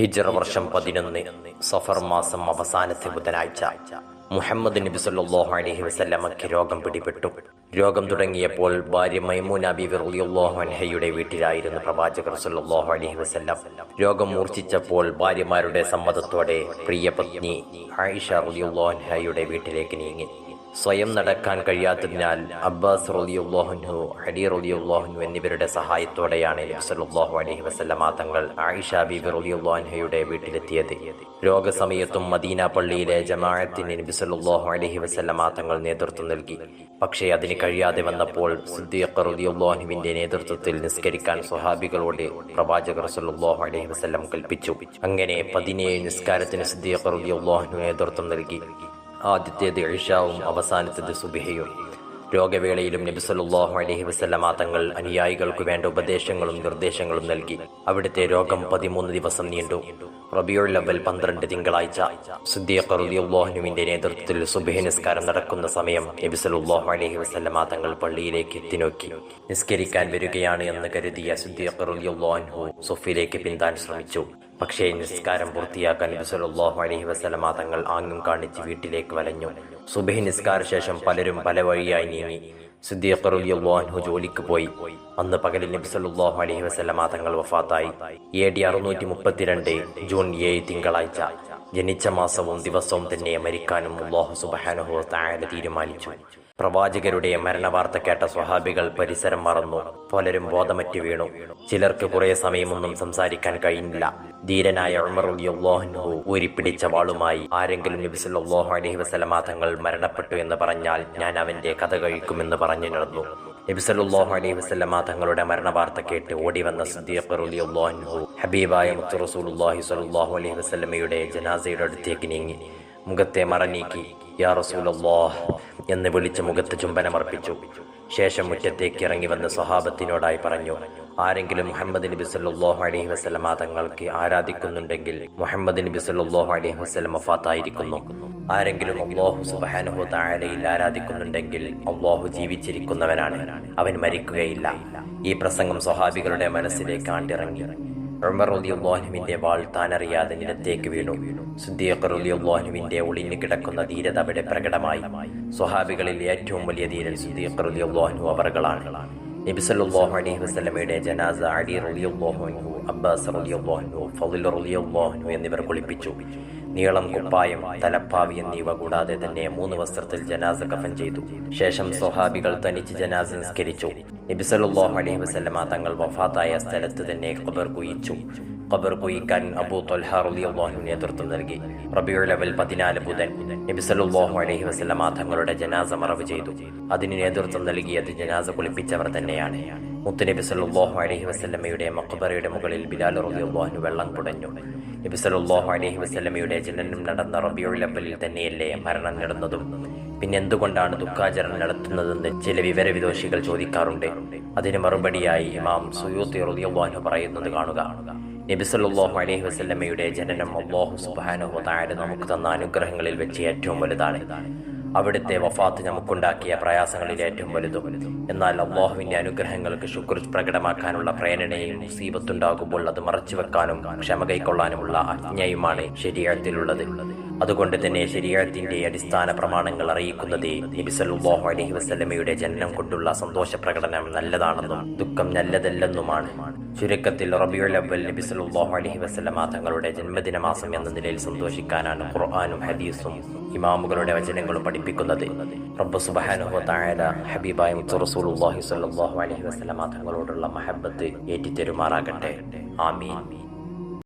ഹിജറ വർഷം പതിനൊന്ന് സഫർ മാസം അവസാനത്തെ ബുധനാഴ്ച മുഹമ്മദ് നബി സല്ലാഹു അലൈഹി വസല്ലമക്ക് രോഗം പിടിപെട്ടു. രോഗം തുടങ്ങിയപ്പോൾ ഭാര്യ മൈമൂന ബി അൻഹയുടെ വീട്ടിലായിരുന്നു പ്രവാചകർ സല്ലാഹു അലൈഹി വസല്ലം. രോഗം മൂർച്ഛിച്ചപ്പോൾ ഭാര്യമാരുടെ സമ്മതത്തോടെ പ്രിയ പത്നി ആയിഷ റളിയല്ലാഹു അൻഹയുടെ വീട്ടിലേക്ക് നീങ്ങി. സ്വയം നടക്കാൻ കഴിയാത്തതിനാൽ അബ്ബാസ് റളിയല്ലാഹുൻഹു ഹരി റളിയല്ലാഹുൻഹു എന്നിവരുടെ സഹായത്തോടെയാണ് നബി അലഹി വസല്ലമ തങ്ങൾ ആയിഷ ബീബി റളിയല്ലാഹുൻഹയുടെ വീട്ടിലെത്തിയത്. രോഗസമയത്തും മദീന പള്ളിയിലെ ജമാഅത്തിന് നബി അലൈഹി വസല്ലമ തങ്ങൾ നേതൃത്വം നൽകി. പക്ഷേ അതിന് കഴിയാതെ വന്നപ്പോൾ സിദ്ദീഖ് റളിയല്ലാഹുവിന്റെ നേതൃത്വത്തിൽ നിസ്കരിക്കാൻ സ്വഹാബികളോട് പ്രവാചകർ സല്ലാഹു അലഹി വസല്ലം കൽപ്പിച്ചു. അങ്ങനെ പതിനേഴ് നിസ്കാരത്തിന് സിദ്ദീഖ് റളിയല്ലാഹു നേതൃത്വം നൽകി. ആദ്യത്തേത് ഇഷാവും അവസാനത്തേത് സുബിഹയും രോഗവേളയിലും നബി അലഹി വസല്ലമ തങ്ങൾ അനുയായികൾക്ക് വേണ്ട ഉപദേശങ്ങളും നിർദ്ദേശങ്ങളും നൽകി. അവിടുത്തെ രോഗം പതിമൂന്ന് ദിവസം നീണ്ടു. റബിയുൽ അവൽ പന്ത്രണ്ട് തിങ്കളാഴ്ച. സിദ്ദീഖ് നേതൃത്വത്തിൽ സുബഹി നിസ്കാരം നടക്കുന്ന സമയം നബിസലുല്ലാഹു അലഹി വസല്ലമ തങ്ങൾ പള്ളിയിലേക്ക് എത്തിനോക്കി നിസ്കരിക്കാൻ വരികയാണ് എന്ന് കരുതിയ സിദ്ദീഖ് റളിയല്ലാഹു സുഫിലേക്ക് പിന്താൻ ശ്രമിച്ചു. പക്ഷേ നിസ്കാരം പൂർത്തിയാക്കാൻ നബിസലുല്ലാഹു അലഹി വസല്ലമ തങ്ങൾ ആംഗ്യം കാണിച്ച് വീട്ടിലേക്ക് വലഞ്ഞു. സുബഹി നിസ്കാര ശേഷം പലരും പല വഴിയായി നീങ്ങി. സിദ്ദീഖ് ജോലിക്ക് പോയി. അന്ന് പകലിൽ നബി സല്ലല്ലാഹു അലൈഹി വസല്ലമ തങ്ങൾ വഫാത്തായി. എ ഡി അറുന്നൂറ്റി മുപ്പത്തിരണ്ട് ജൂൺ ഏഴ് തിങ്കളാഴ്ച. ജനിച്ച മാസവും ദിവസവും തന്നെ മരിക്കാനും അള്ളാഹു സുബ്ഹാനഹു താഴെ തീരുമാനിച്ചു. പ്രവാചകരുടെ മരണവാർത്ത കേട്ട സ്വഹാബികൾ പരിസരം മറന്നു. പലരും ബോധമറ്റ് വീണു. ചിലർക്ക് കുറെ സമയമൊന്നും സംസാരിക്കാൻ കഴിഞ്ഞില്ല. ധീരനായ ഉമർ റളിയല്ലാഹു ഊരിപ്പിടിച്ച വാളുമായി ആരെങ്കിലും നബി സല്ലല്ലാഹു അലൈഹി വസല്ലമ തങ്ങൾ മരണപ്പെട്ടു എന്ന് പറഞ്ഞാൽ ഞാൻ അവന്റെ കഥ കഴിക്കുമെന്ന് പറഞ്ഞു നടന്നു. നബി സല്ലല്ലാഹു അലൈഹി വസല്ലമ തങ്ങളുടെ മരണവാർത്ത കേട്ട് ഓടി വന്ന സിദ്ദീഖ് റളിയല്ലാഹു ഹബീബായ മുത്ത് സ്വല്ലല്ലാഹു അലൈഹി വസല്ലമയുടെ ജനാസയുടെ അടുത്തേക്ക് നീങ്ങി. മുഖത്തെ മറനീക്കി. യാ റസൂലല്ലാഹ് എന്ന് വിളിച്ച് മുഖത്ത് ചുംബനമർപ്പിച്ചു ശേഷം മുറ്റത്തേക്ക് ഇറങ്ങി വന്ന് സ്വഹാബത്തിനോടായി പറഞ്ഞു ആരെങ്കിലും മുഹമ്മദ് നബി സല്ലല്ലാഹു അലൈഹി വസല്ലമ തങ്ങൾക്ക് ആരാധിക്കുന്നുണ്ടെങ്കിൽ മുഹമ്മദ് നബി സല്ലല്ലാഹു അലൈഹി വസ്ലം ഫാത്തായിരിക്കുന്നു ആരെങ്കിലും അള്ളാഹു സുബ്ഹാനഹു തആലയിൽ ആരാധിക്കുന്നുണ്ടെങ്കിൽ അള്ളാഹു ജീവിച്ചിരിക്കുന്നവനാണ്. അവൻ മരിക്കുകയില്ല. ഈ പ്രസംഗം സ്വഹാബികളുടെ മനസ്സിലേക്ക് ആണ്ടിറങ്ങി. ഉമർ റളിയല്ലാഹുവിന്റെ വാൾ താനറിയാതെ നിലത്തേക്ക് വീണു. സിദ്ദീഖ് റളിയല്ലാഹുവിന്റെ ഒളിഞ്ഞു കിടക്കുന്ന ധീരത അവിടെ പ്രകടമായി. സ്വഹാബികളിൽ ഏറ്റവും വലിയ ധീരൻ സിദ്ദീഖ് റളിയല്ലാഹു അവറുകളാണ്. നബി സല്ലല്ലാഹു അലൈഹി വസല്ലമയുടെ ജനാസ അലി അൻഹു അബ്ബാസ് ഫളിൽ റളിയല്ലാഹു അൻഹു എന്നിവർ കുളിപ്പിച്ചു. നീളം കുപ്പായം തലപ്പാവി എന്നിവ കൂടാതെ തന്നെ മൂന്ന് വസ്ത്രത്തിൽ ജനാസ കഫൻ ചെയ്തു. ശേഷം സ്വഹാബികൾ തനിച്ച് ജനാസ നിസ്കരിച്ചു. നബി സല്ലല്ലാഹു അലൈഹി വസല്ലമ തങ്ങൾ വഫാത്തായ സ്ഥലത്ത് തന്നെ ഖബർ കുയിച്ചു ഖബർ കുയിക്കാൻ അബൂ റളിയല്ലാഹു നേതൃത്വം നൽകി. റബിയുൽ അവൽ പതിനാല് ബുധൻ നബി സല്ലല്ലാഹു അലൈഹി വസല്ലമ തങ്ങളുടെ ജനാസ മറവ് ചെയ്തു. അതിന് നേതൃത്വം നൽകിയത് ജനാസ കുളിപ്പിച്ചവർ തന്നെയാണ്. മുത്തുനബി സല്ലല്ലാഹു അലൈഹി വസല്ലമയുടെ മക്ബറയുടെ മുകളിൽ ബിലാൽ റളിയല്ലാഹു വെള്ളം കുടഞ്ഞു. നബി അലൈഹി വസല്ലമയുടെ ജനനം നടന്ന റബിയുൽ ലെവലിൽ തന്നെയല്ലേ മരണം നടന്നതും. പിന്നെ എന്തുകൊണ്ടാണ് ദുഃഖാചരണം നടത്തുന്നതെന്ന് ചില വിവരവിദോഷികൾ ചോദിക്കാറുണ്ട്. അതിന് മറുപടിയായി ഇമാം സുയൂത്തി റളിയല്ലാഹു പറയുന്നത് കാണുക. നബി സല്ലല്ലാഹു അലൈഹി വസല്ലമയുടെ ജനനം അള്ളാഹു സുബ്ഹാനഹു വ തആല നമുക്ക് തന്ന അനുഗ്രഹങ്ങളിൽ വെച്ച് ഏറ്റവും വലുതാണ്. അവിടുത്തെ വഫാത്ത് നമുക്കുണ്ടാക്കിയ പ്രയാസങ്ങളിൽ ഏറ്റവും വലുതും. എന്നാൽ അള്ളാഹുവിന്റെ അനുഗ്രഹങ്ങൾക്ക് ശുക്ർ പ്രകടമാക്കാനുള്ള പ്രേരണയും മുസീബത്തുണ്ടാകുമ്പോൾ അത് മറച്ചു വെക്കാനും ക്ഷമ കൈക്കൊള്ളാനുമുള്ള ആജ്ഞയുമാണ് ശരീരത്തിലുള്ളത്. അതുകൊണ്ട് തന്നെ ശരീരത്തിന്റെ അടിസ്ഥാന പ്രമാണങ്ങൾ അറിയിക്കുന്നത് നബിസല്ലാഹു അലഹി വസ്ലമയുടെ ജനനം കൊണ്ടുള്ള സന്തോഷ പ്രകടനം നല്ലതാണെന്നും ദുഃഖം നല്ലതല്ലെന്നുമാണ്. ചുരുക്കത്തിൽ റബിയുൽ അവൽ നബിസല്ലാഹു അലഹി വസ്ലമ തങ്ങളുടെ ജന്മദിന മാസം എന്ന നിലയിൽ സന്തോഷിക്കാനാണ് ഖുർആാനും ഹദീസും ഇമാമുകളുടെ വചനങ്ങളും പഠിപ്പിക്കുന്നത്. റബ്ബ് സുബ്ഹാനഹു വ ഹബീബായ മുത്ത് റസൂലുള്ളാഹി സ്വല്ലല്ലാഹു അലൈഹി വസല്ലമ തങ്ങളോടുള്ള മഹബത്ത് ഏറ്റിത്തരുമാറാകട്ടെ. ആമീൻ.